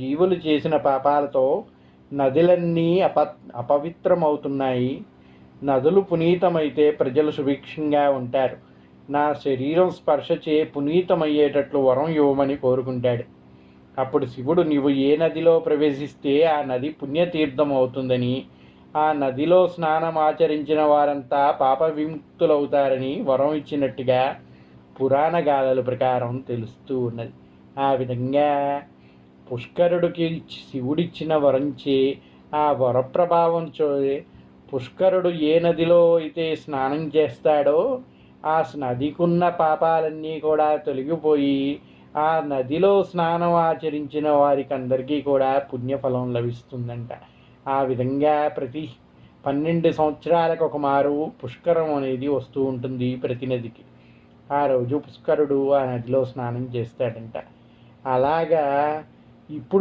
జీవులు చేసిన పాపాలతో నదులన్నీ అప అపవిత్రమవుతున్నాయి. నదులు పునీతమైతే ప్రజలు సుభిక్షంగా ఉంటారు. నా శరీరం స్పర్శచే పునీతమయ్యేటట్లు వరం ఇవ్వమని కోరుకుంటాడు. అప్పుడు శివుడు నీవు ఏ నదిలో ప్రవేశిస్తే ఆ నది పుణ్యతీర్థం అవుతుందని ఆ నదిలో స్నానం ఆచరించిన వారంతా పాప విముక్తులవుతారని వరం ఇచ్చినట్టుగా పురాణ గాథల ప్రకారం తెలుస్తూ ఉన్నది. ఆ విధంగా పుష్కరుడికి శివుడిచ్చిన వరంచే ఆ వరప్రభావం చో పుష్కరుడు ఏ నదిలో అయితే స్నానం చేస్తాడో ఆ నదికున్న పాపాలన్నీ కూడా తొలగిపోయి ఆ నదిలో స్నానం ఆచరించిన వారికి అందరికీ కూడా పుణ్యఫలం లభిస్తుందంట. ఆ విధంగా ప్రతి పన్నెండు సంవత్సరాలకు ఒక మారు పుష్కరం అనేది వస్తూ ఉంటుంది ప్రతి నదికి. ఆ రోజు పుష్కరుడు ఆ నదిలో స్నానం చేస్తాడంట. అలాగా y puro